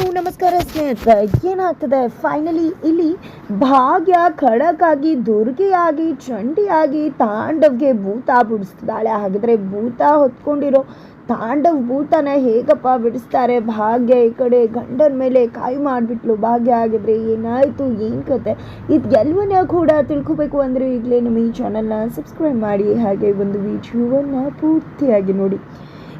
Hello, ನಮಸ್ಕಾರ ಸ್ನೇಹಿತರೆ. ಏನಾಗ್ತದೆ? ಫೈನಲಿ ಇಲ್ಲಿ ಭಾಗ್ಯ ಖಡಕ್ಕಾಗಿ, ದುರ್ಗೆಯಾಗಿ, ಚಂಡಿಯಾಗಿ ತಾಂಡವ್ಗೆ ಭೂತ ಬಿಡಿಸ್ತಿದ್ದಾಳೆ. ಹಾಗಿದ್ರೆ ಭೂತ ಹೊತ್ಕೊಂಡಿರೋ ತಾಂಡವ್ ಭೂತನ ಹೇಗಪ್ಪ ಬಿಡಿಸ್ತಾರೆ? ಭಾಗ್ಯ ಈ ಕಡೆ ಗಂಡನ ಮೇಲೆ ಕಾಯಿ ಮಾಡಿಬಿಟ್ಲು. ಭಾಗ್ಯ ಆಗಿದ್ರೆ ಏನಾಯಿತು? ಏನು ಕತೆ? ಇದೆಲ್ಲವನ್ನ ಕೂಡ ತಿಳ್ಕೊಬೇಕು ಅಂದರೆ ಈಗಲೇ ನಮ್ಮ ಈ ಚಾನಲ್ನ ಸಬ್ಸ್ಕ್ರೈಬ್ ಮಾಡಿ. ಹಾಗೆ ಒಂದು ವಿಡಿಯೋವನ್ನು ಪೂರ್ತಿಯಾಗಿ ನೋಡಿ.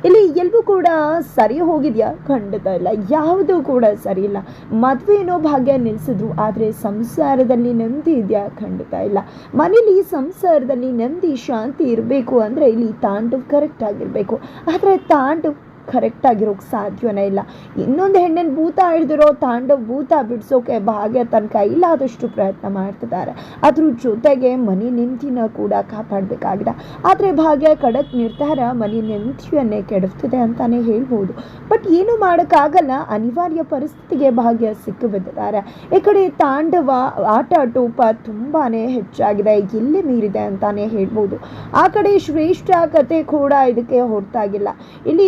ಇಲ್ಲಿ ಎಲ್ಲವೂ ಕೂಡ ಸರಿ ಹೋಗಿದೆಯಾ? ಖಂಡಿತ ಇಲ್ಲ ಯಾವುದೂ ಕೂಡ ಸರಿ ಇಲ್ಲ. ಮದುವೆ ಏನೋ ಭಾಗ್ಯ ನಿಲ್ಲಿಸಿದ್ರು ಆದರೆ ಸಂಸಾರದಲ್ಲಿ ನೆಮ್ಮದಿ ಇದೆಯಾ? ಖಂಡಿತ ಇಲ್ಲ. ಮನೇಲಿ ಸಂಸಾರದಲ್ಲಿ ನೆಮ್ಮದಿ, ಶಾಂತಿ ಇರಬೇಕು ಅಂದರೆ ಇಲ್ಲಿ ತಾಂಡವ್ ಕರೆಕ್ಟ್ ಆಗಿರಬೇಕು. ಆದರೆ ತಾಂಡವ್ ಕರೆಕ್ಟ್ ಆಗಿರೋಕ್ಕೆ ಸಾಧ್ಯವೇ ಇಲ್ಲ. ಇನ್ನೊಂದು ಹೆಣ್ಣಿನ ಭೂತ ಹಿಡಿದಿರೋ ತಾಂಡವ ಭೂತ ಬಿಡಿಸೋಕೆ ಭಾಗ್ಯ ತನ್ನ ಕೈಲಾದಷ್ಟು ಪ್ರಯತ್ನ ಮಾಡ್ತಿದ್ದಾರೆ. ಅದ್ರ ಜೊತೆಗೆ ಮನೆ ನಿಂತಿನ ಕೂಡ ಕಾಪಾಡಬೇಕಾಗಿದೆ. ಆದರೆ ಭಾಗ್ಯ ಕಡಕ್ ನಿರ್ಧಾರ ಮನೆ ನೆಮ್ಮದಿಯನ್ನೇ ಕೆಡಿಸ್ತಿದೆ ಅಂತಾನೆ ಹೇಳ್ಬೋದು. ಬಟ್ ಏನು ಮಾಡೋಕ್ಕಾಗಲ್ಲ, ಅನಿವಾರ್ಯ ಪರಿಸ್ಥಿತಿಗೆ ಭಾಗ್ಯ ಸಿಕ್ಕಿ ಬಿದ್ದಿದ್ದಾರೆ ಈ ಕಡೆ ತಾಂಡವ ಆಟ ಟೋಪ ತುಂಬಾ ಹೆಚ್ಚಾಗಿದೆ, ಎಲ್ಲಿ ಮೀರಿದೆ ಅಂತಾನೆ ಹೇಳ್ಬೋದು. ಆ ಕಡೆ ಶ್ರೇಷ್ಠ ಕತೆ ಕೂಡ ಇದಕ್ಕೆ ಹೊರತಾಗಿಲ್ಲ. ಇಲ್ಲಿ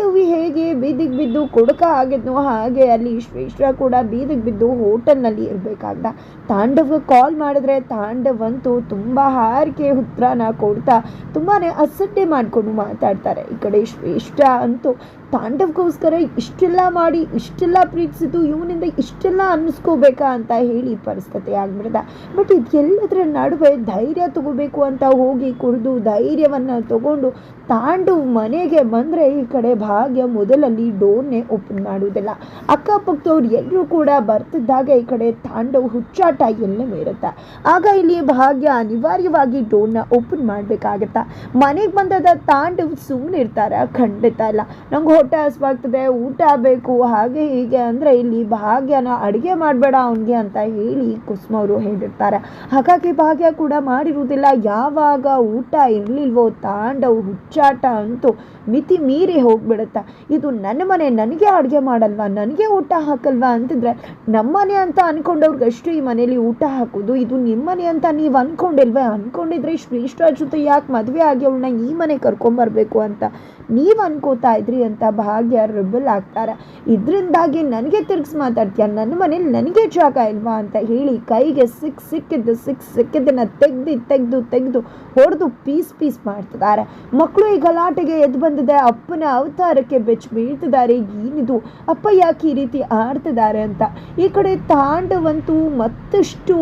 ತಾಂಡವಿ ಹೇಗೆ ಬೀದಿಗೆ ಬಿದ್ದು ಕುಡುಕ ಆಗಿದ್ನೋ ಹಾಗೆ ಅಲ್ಲಿ ಶ್ರೇಷ್ಠ ಕೂಡ ಬೀದಿಗೆ ಬಿದ್ದು ಹೋಟೆಲ್ನಲ್ಲಿ ಇರಬೇಕಾಗ್ದ. ತಾಂಡವ್ಗೆ ಕಾಲ್ ಮಾಡಿದ್ರೆ ತಾಂಡವ್ ಅಂತೂ ತುಂಬ ಹಾರಿಕೆ ಉತ್ತರನ ಕೊಡ್ತಾ ತುಂಬಾ ಅಸಡ್ಡೆ ಮಾಡಿಕೊಂಡು ಮಾತಾಡ್ತಾರೆ. ಈ ಕಡೆ ಶ್ರೇಷ್ಠ ಅಂತೂ ತಾಂಡವ್ಗೋಸ್ಕರ ಇಷ್ಟೆಲ್ಲ ಮಾಡಿ, ಇಷ್ಟೆಲ್ಲ ಪ್ರೀತಿಸಿದ್ದು, ಇವನಿಂದ ಇಷ್ಟೆಲ್ಲ ಅನ್ನಿಸ್ಕೋಬೇಕಾ ಅಂತ ಹೇಳಿ ಪರಿಸ್ಥಿತಿ ಆಗ್ಬಿಡ್ದ. ಬಟ್ ಇದೆಲ್ಲದರ ನಡುವೆ ಧೈರ್ಯ ತಗೋಬೇಕು ಅಂತ ಹೋಗಿ ಕುಡಿದು ಧೈರ್ಯವನ್ನು ತಗೊಂಡು ತಾಂಡು ಮನೆಗೆ ಬಂದರೆ ಈ ಕಡೆ ಭಾಗ್ಯ ಮೊದಲಲ್ಲಿ ಡೋರ್ನೇ ಓಪನ್ ಮಾಡುವುದಿಲ್ಲ. ಅಕ್ಕಪಕ್ಕದವ್ರು ಎಲ್ಲರೂ ಕೂಡ ಬರ್ತಿದ್ದಾಗ ಈ ಕಡೆ ತಾಂಡವ್ ಹುಚ್ಚಾಟ ಎಲ್ಲ ಮೇರುತ್ತೆ. ಆಗ ಇಲ್ಲಿ ಭಾಗ್ಯ ಅನಿವಾರ್ಯವಾಗಿ ಡೋರ್ನ ಓಪನ್ ಮಾಡಬೇಕಾಗತ್ತಾ. ಮನೆಗೆ ಬಂದದ ತಾಂಡವ್ ಸುಮ್ಮನೆ ಇರ್ತಾರೆ ಖಂಡಿತ ಇಲ್ಲ. ನಂಗೆ ಹೊಟ್ಟೆ ಹಸ್ವಾಗ್ತದೆ, ಊಟ ಬೇಕು, ಹಾಗೆ ಹೀಗೆ ಅಂದರೆ ಇಲ್ಲಿ ಭಾಗ್ಯನ ಅಡುಗೆ ಮಾಡಬೇಡ ಅವನಿಗೆ ಅಂತ ಹೇಳಿ ಕುಸುಮ ಅವರು ಹೇಳಿರ್ತಾರೆ. ಹಾಗಾಗಿ ಭಾಗ್ಯ ಕೂಡ ಮಾಡಿರುವುದಿಲ್ಲ. ಯಾವಾಗ ಊಟ ಇರಲಿಲ್ವೋ ತಾಂಡವು ಹುಚ್ಚಾಟ ಅಂತೂ ಮಿತಿ ಮೀರಿ ಹೋಗ್ಬಿಡುತ್ತೆ. ಇದು ನನ್ನ ಮನೆ, ನನಗೆ ಅಡುಗೆ ಮಾಡಲ್ವಾ, ನನಗೆ ಊಟ ಹಾಕಲ್ವಾ ಅಂತಿದ್ರೆ ನಮ್ಮನೆ ಅಂತ ಅನ್ಕೊಂಡವ್ರಿಗೆ ಅಷ್ಟು ಈ ಮನೇಲಿ ಊಟ ಹಾಕೋದು. ಇದು ನಿಮ್ಮನೆ ಅಂತ ನೀವು ಅನ್ಕೊಂಡಿಲ್ವೇ? ಅನ್ಕೊಂಡಿದ್ರೆ ಶ್ರೇಷ್ಠ ಜೊತೆ ಯಾಕೆ ಮದುವೆ ಆಗಿ ಅವಳನ್ನ ಈ ಮನೆ ಕರ್ಕೊಂಬರ್ಬೇಕು ಅಂತ ನೀವು ಅನ್ಕೋತಾ ಇದ್ರಿ ಅಂತ ಭಾಗ್ಯ ರಿಬಲ್ ಆಗ್ತಾರೆ ಇದರಿಂದಾಗಿ ನನಗೆ ತಿರ್ಗಿಸ್ ಮಾತಾಡ್ತೀಯ? ನನ್ನ ಮನೇಲಿ ನನಗೆ ಜಾಗ ಇಲ್ವಾ ಅಂತ ಹೇಳಿ ಕೈಗೆ ಸಿಕ್ ಸಿಕ್ಕಿದ್ದು ಸಿಕ್ ಸಿಕ್ಕಿದ್ದನ್ನು ತೆಗ್ದು, ತೆಗೆದು ತೆಗೆದು ಹೊಡೆದು ಪೀಸ್ ಪೀಸ್ ಮಾಡ್ತಿದ್ದಾರೆ ಮಕ್ಕಳು ಈ ಗಲಾಟೆಗೆ ಎದ್ದು ಬಂದಿದೆ, ಅಪ್ಪನ ಅವತಾರಕ್ಕೆ ಬೆಚ್ಚ ಬೀಳ್ತಿದ್ದಾರೆ ಏನಿದು? ಅಪ್ಪ ಯಾಕೆ ಈ ರೀತಿ ಆಡ್ತಿದ್ದಾರೆ ಅಂತ. ಈ ಕಡೆ ತಾಂಡವಂತೂ ಮತ್ತಷ್ಟು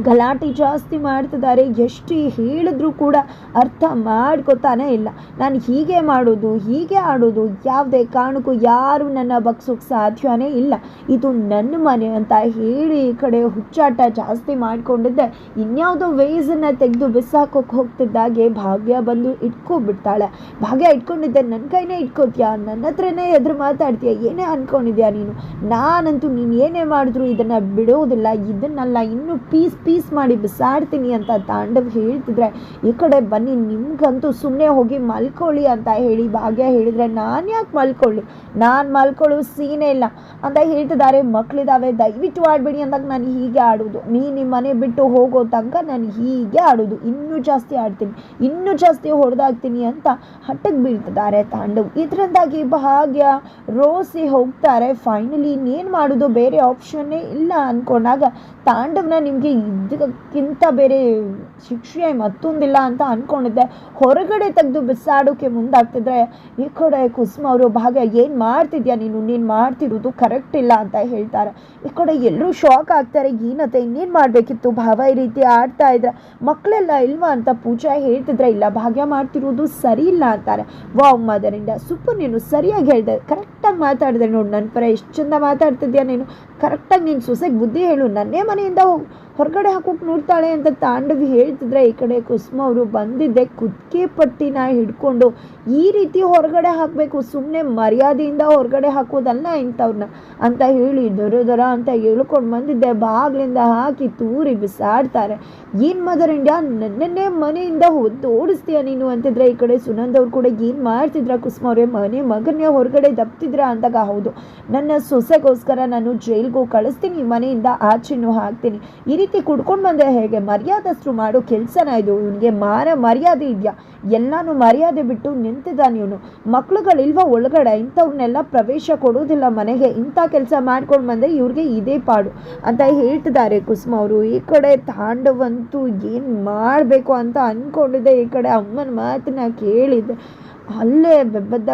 ಗಲಾಟೆ ಜಾಸ್ತಿ ಮಾಡ್ತಿದ್ದಾರೆ. ಎಷ್ಟು ಹೇಳಿದ್ರೂ ಕೂಡ ಅರ್ಥ ಮಾಡ್ಕೋತಾನೆ ಇಲ್ಲ. ನಾನು ಹೀಗೆ ಮಾಡೋದು, ಹೀಗೆ ಆಡೋದು ಯಾವುದೇ ಕಾರಣಕ್ಕೂ ಯಾರು ನನ್ನ ಬಗ್ಸೋಕ್ಕೆ ಸಾಧ್ಯವೇ ಇಲ್ಲ. ಇದು ನನ್ನ ಮನೆ ಅಂತ ಹೇಳಿ ಈ ಕಡೆ ಹುಚ್ಚಾಟ ಜಾಸ್ತಿ ಮಾಡಿಕೊಂಡಿದ್ದೆ. ಇನ್ಯಾವುದೋ ವೇಸನ್ನು ತೆಗೆದು ಬಿಸಾಕೋಕೆ ಹೋಗ್ತಿದ್ದಾಗೆ ಭಾಗ್ಯ ಬಂದು ಇಟ್ಕೊಬಿಡ್ತಾಳೆ. ಭಾಗ್ಯ ಇಟ್ಕೊಂಡಿದ್ದೆ. ನನ್ನ ಕೈನೇ ಇಟ್ಕೋತೀಯಾ? ನನ್ನ ಹತ್ರನೇ ಎದುರು ಮಾತಾಡ್ತೀಯ? ಏನೇ ಅಂದ್ಕೊಂಡಿದ್ಯಾ ನೀನು? ನಾನಂತೂ ನೀನು ಏನೇ ಮಾಡಿದ್ರು ಇದನ್ನು ಬಿಡೋದಿಲ್ಲ. ಇದನ್ನೆಲ್ಲ, ಇನ್ನೂ ಪೀಸ್ ಪೀಸ್ ಮಾಡಿ ಬಿಸಾಡ್ತೀನಿ ಅಂತ ತಾಂಡವ್ ಹೇಳ್ತಿದ್ರೆ, ಈ ಕಡೆ ಬನ್ನಿ, ನಿಮ್ಗಂತೂ ಸುಮ್ಮನೆ ಹೋಗಿ ಮಲ್ಕೊಳ್ಳಿ ಅಂತ ಹೇಳಿ ಭಾಗ್ಯ ಹೇಳಿದ್ರೆ, ನಾನು ಯಾಕೆ ಮಲ್ಕೊಳ್ಳಿ? ನಾನು ಮಲ್ಕೊಳ್ಳೋ ಸೀನೇ ಇಲ್ಲ ಅಂತ ಹೇಳ್ತಿದ್ದಾರೆ. ಮಕ್ಕಳಿದ್ದಾವೆ ದಯವಿಟ್ಟು ಆಡಬೇಡಿ ಅಂದಾಗ ನಾನು ಹೀಗೆ ಆಡೋದು ನೀ ನಿಮ್ಮ ಮನೆ ಬಿಟ್ಟು ಹೋಗೋ ತನಕ ನಾನು ಹೀಗೆ ಆಡೋದು ಇನ್ನೂ ಜಾಸ್ತಿ ಆಡ್ತೀನಿ, ಇನ್ನೂ ಜಾಸ್ತಿ ಹೊಡೆದಾಗ್ತೀನಿ ಅಂತ ಹಟ್ಟಕ್ಕೆ ಬೀಳ್ತಿದ್ದಾರೆ ತಾಂಡವ್. ಇದರಿಂದಾಗಿ ಭಾಗ್ಯ ರೋಸಿ ಹೋಗ್ತಾರೆ. ಫೈನಲಿ ಇನ್ನೇನು ಮಾಡೋದು? ಬೇರೆ ಆಪ್ಷನ್ನೇ ಇಲ್ಲ ಅಂದ್ಕೊಂಡಾಗ ತಾಂಡವನ ನಿಮಗೆ ಇದಕ್ಕಿಂತ ಬೇರೆ ಶಿಕ್ಷೆ ಮತ್ತೊಂದಿಲ್ಲ ಅಂತ ಅಂದ್ಕೊಂಡಿದ್ದೆ ಹೊರಗಡೆ ತೆಗೆದು ಬಿಸಾಡೋಕೆ ಮುಂದಾಗ್ತಿದ್ರೆ ಈ ಕಡೆ ಕುಸುಮ ಅವರು ಭಾಗ್ಯ, ಏನು ಮಾಡ್ತಿದ್ಯಾ ನೀನು? ನೀನು ಮಾಡ್ತಿರೋದು ಕರೆಕ್ಟ್ ಇಲ್ಲ ಅಂತ ಹೇಳ್ತಾರೆ. ಈ ಕಡೆ ಎಲ್ಲರೂ ಶಾಕ್ ಆಗ್ತಾರೆ. ಏನತ್ತೆ ಇನ್ನೇನು ಮಾಡಬೇಕಿತ್ತು? ಭಾವ ಈ ರೀತಿ ಆಡ್ತಾ ಇದ್ರೆ ಮಕ್ಕಳೆಲ್ಲ ಇಲ್ವಾ? ಅಂತ ಪೂಜಾ ಹೇಳ್ತಿದ್ರೆ, ಇಲ್ಲ, ಭಾಗ್ಯ ಮಾಡ್ತಿರೋದು ಸರಿ ಇಲ್ಲ ಅಂತಾರೆ. ವಾವ್ ಮದರಿಂದ ಸೂಪರ್ ನೀನು ಸರಿಯಾಗಿ ಹೇಳಿದೆ ಕರೆಕ್ಟಾಗಿ ಮಾತಾಡಿದೆ ನೋಡು ನನ್ನ ಪರ ಎಷ್ಟು ಚಂದ ಮಾತಾಡ್ತಿದ್ಯಾ ನೀನು? ಕರೆಕ್ಟಾಗಿ ನೀನು ಸೊಸೆಗೆ ಬುದ್ಧಿ ಹೇಳು, ನನ್ನೇ ಮನೆಯಿಂದ ಹೊರಗಡೆ ಹಾಕೋಕೆ ನೋಡ್ತಾಳೆ ಅಂತ ತಾಂಡವಿ ಹೇಳ್ತಿದ್ರೆ ಈ ಕಡೆ ಕುಸುಮ ಅವರು ಬಂದಿದ್ದೆ ಕುತ್ತಿಗೆ ಪಟ್ಟಿನ ಹಿಡ್ಕೊಂಡು ಈ ರೀತಿ ಹೊರಗಡೆ ಹಾಕಬೇಕು ಸುಮ್ಮನೆ ಮರ್ಯಾದೆಯಿಂದ ಹೊರಗಡೆ ಹಾಕೋದಲ್ಲ ಇಂಥವ್ರನ್ನ ಅಂತ ಹೇಳಿ ದೊರ ದೊರ ಅಂತ ಹೇಳ್ಕೊಂಡು ಬಂದಿದ್ದೆ, ಬಾಗ್ಲಿಂದ ಹಾಕಿ ತೂರಿ ಬಿಸಾಡ್ತಾರೆ. ಏನು ಮದರ್ ಇಂಡಿಯಾ, ನನ್ನನ್ನೇ ಮನೆಯಿಂದ ಓಡಿಸ್ತೀಯ ನೀನು ಅಂತಿದ್ರೆ ಈ ಕಡೆ ಸುನಂದ್ ಅವ್ರು ಕೂಡ ಏನು ಮಾಡ್ತಿದ್ರ ಕುಸುಮ ಅವರೇ, ಮನೆ ಮಗನೇ ಹೊರಗಡೆ ದಪ್ತಿದ್ರ? ಅಂದಾಗ ಹೌದು ನನ್ನ ಸೊಸೆಗೋಸ್ಕರ ನಾನು ಜೈಲ್ಗೂ ಕಳಿಸ್ತೀನಿ, ಮನೆಯಿಂದ ಆಚೆನೂ ಹಾಕ್ತೀನಿ. ಈ ರೀತಿ ಕುಡ್ಕೊಂಡು ಬಂದರೆ ಹೇಗೆ? ಮರ್ಯಾದಷ್ಟು ಮಾಡೋ, ಕೆಲಸನ ಇದು. ಇವನಿಗೆ ಮಾರ ಮರ್ಯಾದೆ ಇದೆಯಾ? ಎಲ್ಲಾನು ಮರ್ಯಾದೆ ಬಿಟ್ಟು ನಿಂತಿದ್ದಾನೆ ಇವನು. ಮಕ್ಳುಗಳಿಲ್ವ ಒಳಗಡೆ? ಇಂಥವ್ರನ್ನೆಲ್ಲ ಪ್ರವೇಶ ಕೊಡೋದಿಲ್ಲ ಮನೆಗೆ. ಇಂಥ ಕೆಲಸ ಮಾಡ್ಕೊಂಡು ಬಂದರೆ ಇವ್ರಿಗೆ ಇದೇ ಪಾಡು ಅಂತ ಹೇಳ್ತಿದ್ದಾರೆ ಕುಸುಮ ಅವರು. ಈ ಕಡೆ ತಾಂಡವಂತೂ ಏನು ಮಾಡಬೇಕು ಅಂತ ಅಂದ್ಕೊಂಡಿದ್ದೆ ಈ ಕಡೆ ಅಮ್ಮನ ಮಾತನ್ನ ಕೇಳಿದ್ದೆ. ಅಲ್ಲೇ ಬೆಬ್ಬದ್ದ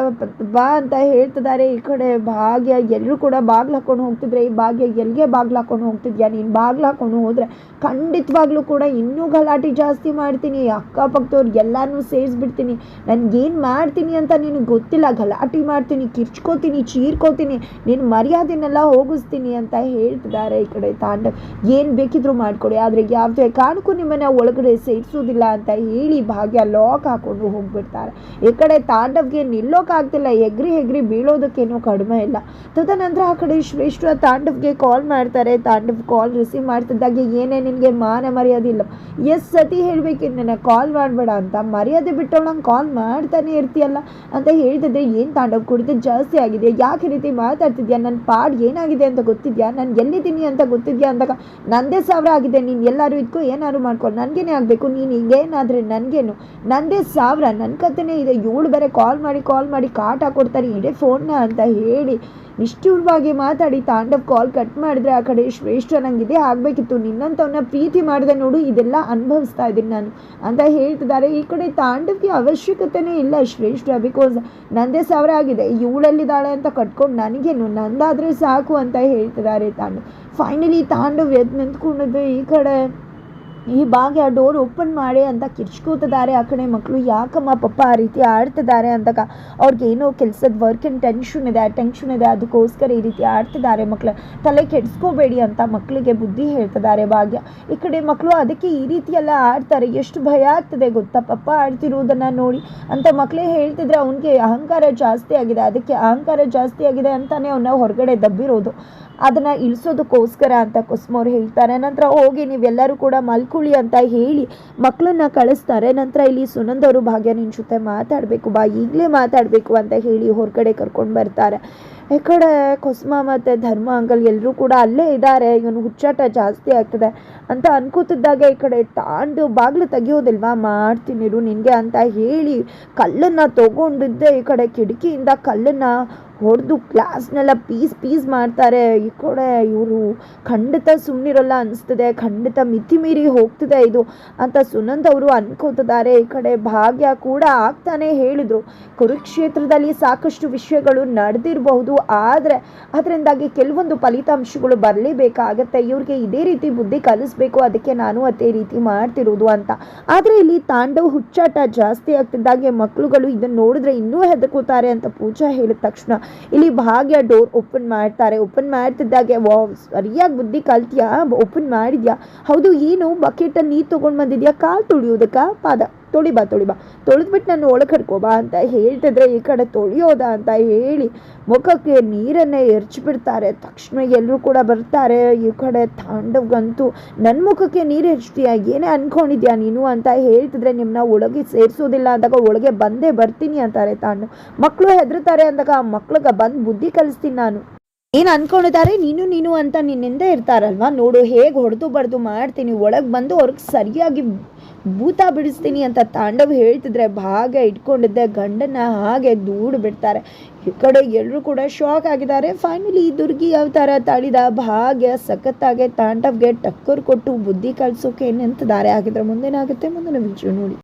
ಬಾ ಅಂತ ಹೇಳ್ತಿದ್ದಾರೆ. ಈ ಕಡೆ ಭಾಗ್ಯ ಎಲ್ಲರೂ ಕೂಡ ಬಾಗ್ಲು ಹಾಕೊಂಡು ಹೋಗ್ತಿದ್ರೆ, ಈ ಭಾಗ್ಯ ಎಲ್ಲಿಗೆ ಬಾಗ್ಲು ಹಾಕೊಂಡು ಹೋಗ್ತಿದ್ಯಾ? ನೀನು ಬಾಗ್ಲು ಹಾಕೊಂಡು ಹೋದ್ರೆ ಖಂಡಿತವಾಗ್ಲೂ ಕೂಡ ಇನ್ನೂ ಗಲಾಟೆ ಜಾಸ್ತಿ ಮಾಡ್ತೀನಿ. ಅಕ್ಕಪಕ್ಕದವ್ರು ಎಲ್ಲಾನು ಸೇರಿಸ್ಬಿಡ್ತೀನಿ. ನನಗೇನು ಮಾಡ್ತೀನಿ ಅಂತ ನಿನಗೆ ಗೊತ್ತಿಲ್ಲ. ಗಲಾಟೆ ಮಾಡ್ತೀನಿ, ಕಿರ್ಚ್ಕೋತೀನಿ, ಚೀರ್ಕೋತೀನಿ ನಿನ್ನ ಮರ್ಯಾದೆನೆಲ್ಲ ಹೋಗಿಸ್ತೀನಿ ಅಂತ ಹೇಳ್ತಿದ್ದಾರೆ ಈ ಕಡೆ ತಾಂಡವ್. ಏನು ಬೇಕಿದ್ರು ಮಾಡಿಕೊಡಿ. ಆದರೆ ಯಾವುದೇ ಕಾರಣಕ್ಕೂ ನಿಮ್ಮನ್ನ ಒಳಗಡೆ ಸೇರಿಸೋದಿಲ್ಲ ಅಂತ ಹೇಳಿ ಭಾಗ್ಯ ಲಾಕ್ ಹಾಕೊಂಡು ಹೋಗ್ಬಿಡ್ತಾರೆ. ಈ ಕಡೆ ತಾಂಡವ್ಗೆ ನಿಲ್ಲೋಕ್ಕಾಗ್ತಿಲ್ಲ ಎಗ್ರಿ ಹೆಗ್ರಿ ಬೀಳೋದಕ್ಕೇನು ಕಡಿಮೆ ಇಲ್ಲ. ತದನಂತರ ಆ ಕಡೆ ಶ್ರೇಷ್ಠ ತಾಂಡವ್ಗೆ ಕಾಲ್ ಮಾಡ್ತಾರೆ. ತಾಂಡವ್ ಕಾಲ್ ರಿಸೀವ್ ಮಾಡ್ತಿದ್ದಾಗೆ, ಏನೇ ನಿನಗೆ ಮಾನ ಮರ್ಯಾದೆ ಇಲ್ಲ. ಎಸ್, ಸತಿ ಹೇಳಬೇಕು ನನ್ನ ಕಾಲ್ ಮಾಡಬೇಡ ಅಂತ ಮರ್ಯಾದೆ ಬಿಟ್ಟವಳಂಗೆ ಕಾಲ್ ಮಾಡ್ತಾನೆ ಇರ್ತೀಯಲ್ಲ ಅಂತ ಹೇಳ್ತಿದ್ದೆ ಏನು ತಾಂಡವ್ ಕುಡಿದು ಜಾಸ್ತಿ ಆಗಿದೆ? ಯಾಕೆ ರೀತಿ ಮಾತಾಡ್ತಿದ್ಯಾ? ನನ್ನ ಪಾಡ್ ಏನಾಗಿದೆ ಅಂತ ಗೊತ್ತಿದ್ಯಾ? ನಾನು ಎಲ್ಲಿದ್ದೀನಿ ಅಂತ ಗೊತ್ತಿದ್ಯಾ ಅಂದಾಗ ನಂದೇ ಸಾವಿರ ಆಗಿದೆ. ನೀನು ಎಲ್ಲರೂ ಇದಕ್ಕೂ ಏನಾದ್ರು ಮಾಡ್ಕೊ. ನನಗೇನೆ ಆಗಬೇಕು? ನೀನು ಈಗೇನಾದರೆ ನನಗೇನು? ನಂದೇ ಸಾವಿರ ನನ್ನ ಕತೆನೇ ಇದೆ. ಇವಳು ಬೇರೆ ಕಾಲ್ ಮಾಡಿ ಕಾಲ್ ಮಾಡಿ ಕಾಟ ಕೊಡ್ತಾರೆ ಇಡೇ ಫೋನ್ನ ಅಂತ ಹೇಳಿ ನಿಷ್ಠುರವಾಗಿ ಮಾತಾಡಿ ತಾಂಡವ್ ಕಾಲ್ ಕಟ್ ಮಾಡಿದ್ರೆ ಆ ಕಡೆ ಶ್ರೇಷ್ಠ ನಂಗೆ ಇದೇ ಆಗಬೇಕಿತ್ತು. ನಿನ್ನಂಥವನ್ನ ಪ್ರೀತಿ ಮಾಡಿದೆ ನೋಡು, ಇದೆಲ್ಲ ಅನುಭವಿಸ್ತಾ ಇದ್ದೀನಿ ನಾನು ಅಂತ ಹೇಳ್ತಿದ್ದಾರೆ. ಈ ಕಡೆ ತಾಂಡವ್ಗೆ ಅವಶ್ಯಕತೆನೇ ಇಲ್ಲ ಶ್ರೇಷ್ಠ ಬಿಕಾಸ್ ನಂದೇ ಸಾವಿರ ಆಗಿದೆ. ಇವಳಲ್ಲಿದ್ದಾಳೆ ಅಂತ ಕಟ್ಕೊಂಡು ನನಗೇನು, ನಂದಾದರೆ ಸಾಕು ಅಂತ ಹೇಳ್ತಿದ್ದಾರೆ ತಾಂಡವ್. ಫೈನಲಿ ತಾಂಡವ್ ಎದ್ದು ನಿಂತ್ಕೊಂಡಿದ್ದು ಈ ಕಡೆ. ಈ ಭಾಗ್ಯ ಡೋರ್ ಓಪನ್ ಮಾಡಿ ಅಂತ ಕಿರ್ಚ್ಕೋತಿದ್ದಾರೆ. ಆ ಕಡೆ ಮಕ್ಕಳು ಯಾಕಮ್ಮ ಪಪ್ಪ ಆ ರೀತಿ ಆಡ್ತಿದ್ದಾರೆ? ಅಂದಾಗ ಅವ್ರಿಗೆ ಏನೋ ಕೆಲಸದ ವರ್ಕಿನ ಟೆನ್ಷನ್ ಇದೆ ಟೆನ್ಷನ್ ಇದೆ. ಅದಕ್ಕೋಸ್ಕರ ಈ ರೀತಿ ಆಡ್ತಿದ್ದಾರೆ ಮಕ್ಕಳು ತಲೆ ಕೆಡಿಸ್ಕೋಬೇಡಿ ಅಂತ ಮಕ್ಕಳಿಗೆ ಬುದ್ಧಿ ಹೇಳ್ತಿದ್ದಾರೆ ಭಾಗ್ಯ. ಈ ಕಡೆ ಮಕ್ಕಳು ಅದಕ್ಕೆ ಈ ರೀತಿ ಎಲ್ಲ ಆಡ್ತಾರೆ. ಎಷ್ಟು ಭಯ ಆಗ್ತದೆ ಗೊತ್ತಾ? ಪಪ್ಪ ಆಡ್ತಿರೋದನ್ನ ನೋಡಿ ಅಂತ ಮಕ್ಕಳೇ ಹೇಳ್ತಿದ್ರೆ ಅವನಿಗೆ ಅಹಂಕಾರ ಜಾಸ್ತಿ ಆಗಿದೆ. ಅದಕ್ಕೆ ಅಹಂಕಾರ ಜಾಸ್ತಿ ಆಗಿದೆ ಅಂತಾನೆ ಅವನ್ನ ಹೊರಗಡೆ ದಬ್ಬಿರೋದು. ಅದನ್ನ ಇಳಿಸೋದಕ್ಕೋಸ್ಕರ ಅಂತ ಕುಸುಮವ್ರು ಹೇಳ್ತಾರೆ. ನಂತರ ಹೋಗಿ ನೀವೆಲ್ಲರೂ ಕೂಡ ಮಲ್ಕೊಳ್ಳಿ ಅಂತ ಹೇಳಿ ಮಕ್ಕಳನ್ನ ಕಳಿಸ್ತಾರೆ. ನಂತರ ಇಲ್ಲಿ ಸುನಂದ್ ಅವರು ಭಾಗ್ಯ ನಿನ್ನ ಜೊತೆ ಮಾತಾಡಬೇಕು, ಬಾ ಈಗಲೇ ಮಾತಾಡಬೇಕು ಅಂತ ಹೇಳಿ ಹೊರಗಡೆ ಕರ್ಕೊಂಡು ಬರ್ತಾರೆ. ಈ ಕಡೆ ಕುಸುಮ ಮತ್ತು ಧರ್ಮ ಅಂಕಲ್ ಎಲ್ಲರೂ ಕೂಡ ಅಲ್ಲೇ ಇದ್ದಾರೆ. ಇವನು ಹುಚ್ಚಾಟ ಜಾಸ್ತಿ ಆಗ್ತದೆ ಅಂತ ಅನ್ಕೋತಿದ್ದಾಗ ಈ ಕಡೆ ತಾಂಡು ಬಾಗಿಲು ತೆಗಿಯೋದಿಲ್ವಾ? ಮಾಡ್ತೀನಿರು ನಿನಗೆ ಅಂತ ಹೇಳಿ ಕಲ್ಲನ್ನು ತಗೊಂಡಿದ್ದೆ ಈ ಕಡೆ ಕಿಟಕಿಯಿಂದ. ಕಲ್ಲನ್ನು ಹೊಡೆದು ಕ್ಲಾಸ್ನೆಲ್ಲ ಪೀಸ್ ಪೀಸ್ ಮಾಡ್ತಾರೆ. ಈ ಕಡೆ ಇವರು ಖಂಡಿತ ಸುಮ್ಮನಿರಲ್ಲ ಅನಿಸ್ತದೆ. ಖಂಡಿತ ಮಿತಿ ಮೀರಿ ಹೋಗ್ತಿದೆ ಇದು ಅಂತ ಸುನಂದ್ ಅವರು ಅನ್ಕೋತಿದ್ದಾರೆ. ಈ ಕಡೆ ಭಾಗ್ಯ ಕೂಡ ಆಗ್ತಾನೆ ಹೇಳಿದರು. ಕುರುಕ್ಷೇತ್ರದಲ್ಲಿ ಸಾಕಷ್ಟು ವಿಷಯಗಳು ನಡೆದಿರಬಹುದು. ಆದರೆ ಅದರಿಂದಾಗಿ ಕೆಲವೊಂದು ಫಲಿತಾಂಶಗಳು ಬರಲೇಬೇಕಾಗತ್ತೆ. ಇವ್ರಿಗೆ ಇದೇ ರೀತಿ ಬುದ್ಧಿ ಕಲಿಸ್ಬೇಕು. ಅದಕ್ಕೆ ನಾನು ಅದೇ ರೀತಿ ಮಾಡ್ತಿರೋದು ಅಂತ. ಆದರೆ ಇಲ್ಲಿ ತಾಂಡವ್ ಹುಚ್ಚಾಟ ಜಾಸ್ತಿ ಆಗ್ತಿದ್ದಾಗೆ ಮಕ್ಕಳುಗಳು ಇದನ್ನು ನೋಡಿದ್ರೆ ಇನ್ನೂ ಹೆದರ್ಕೋತಾರೆ ಅಂತ ಪೂಜಾ ಹೇಳಿದ ತಕ್ಷಣ. ಇಲ್ಲಿ ಭಾಗ್ಯ ಡೋರ್ ಓಪನ್ ಮಾಡ್ತಾರೆ. ಓಪನ್ ಮಾಡ್ತಿದ್ದಾಗೆ ವಾ ಸರಿಯಾಗಿ ಬುದ್ಧಿ ಕಲ್ತಿಯಾ? ಓಪನ್ ಮಾಡಿದ್ಯಾ? ಹೌದು, ಏನು? ಬಕೆಟಲ್ಲಿ ನೀರು ತೊಗೊಂಡು ಬಂದಿದ್ಯಾ? ಕಾಲು ತುಳಿಯೋದಕ್ಕ ಪಾದ. ತೊಳಿ ಬಾ ತೊಳಿ ಬಾ. ತೊಳೆದ್ಬಿಟ್ಟು ನಾನು ಒಳಗೆ ಕರ್ಕೊಬಾ ಅಂತ ಹೇಳ್ತಿದ್ರೆ ಈ ಕಡೆ ತೊಳಿಯೋದಾ ಅಂತ ಹೇಳಿ ಮುಖಕ್ಕೆ ನೀರನ್ನೇ ಎರಚಿಬಿಡ್ತಾರೆ. ತಕ್ಷಣ ಎಲ್ಲರೂ ಕೂಡ ಬರ್ತಾರೆ. ಈ ಕಡೆ ತಾಂಡವ್ಗಂತೂ ನನ್ನ ಮುಖಕ್ಕೆ ನೀರು ಎರಚ್ತೀಯ? ಏನೇ ಅನ್ಕೊಂಡಿದ್ಯಾ ನೀನು ಅಂತ ಹೇಳ್ತಿದ್ರೆ ನಿಮ್ಮನ್ನ ಒಳಗೆ ಸೇರಿಸೋದಿಲ್ಲ ಅಂದಾಗ ಒಳಗೆ ಬಂದೇ ಬರ್ತೀನಿ ಅಂತಾರೆ ತಾಂಡವ್ ಮಕ್ಕಳು ಹೆದರ್ತಾರೆ ಅಂದಾಗ ಆ ಮಕ್ಳಿಗೆ ಬಂದು ಬುದ್ಧಿ ಕಲಿಸ್ತೀನಿ ನಾನು. ಏನು ಅನ್ಕೊಂಡಿದ್ದಾರೆ? ನೀನು ನೀನು ಅಂತ ನಿನ್ನಿಂದ ಇರ್ತಾರಲ್ವಾ? ನೋಡು, ಹೇಗೆ ಹೊಡೆದು ಬಡ್ದು ಮಾಡ್ತೀನಿ. ಒಳಗೆ ಬಂದು ಅವ್ರಿಗೆ ಸರಿಯಾಗಿ ಭೂತ ಬಿಡಿಸ್ತೀನಿ ಅಂತ ತಾಂಡವ್ ಹೇಳ್ತಿದ್ರೆ ಭಾಗ ಇಟ್ಕೊಂಡಿದ್ದೆ. ಗಂಡನ ಹಾಗೆ ದೂಡು ಬಿಡ್ತಾರೆ. ಈ ಕಡೆ ಎಲ್ಲರೂ ಕೂಡ ಶಾಕ್ ಆಗಿದ್ದಾರೆ. ಫೈನಲಿ ದುರ್ಗಿ ಅವತಾರ ತಾಳಿದ? ಭಾಗ್ಯ ಸಖತ್ತಾಗೆ ತಾಂಡವ್ಗೆ ಟಕ್ಕರ್ ಕೊಟ್ಟು ಬುದ್ಧಿ ಕಲಿಸೋಕೆ ನಿಂತಿದ್ದಾರೆ. ಹಾಗಿದ್ರೆ ಮುಂದೇನಾಗುತ್ತೆ? ಮುಂದಿನ ವಿಡಿಯೋ ನೋಡಿ.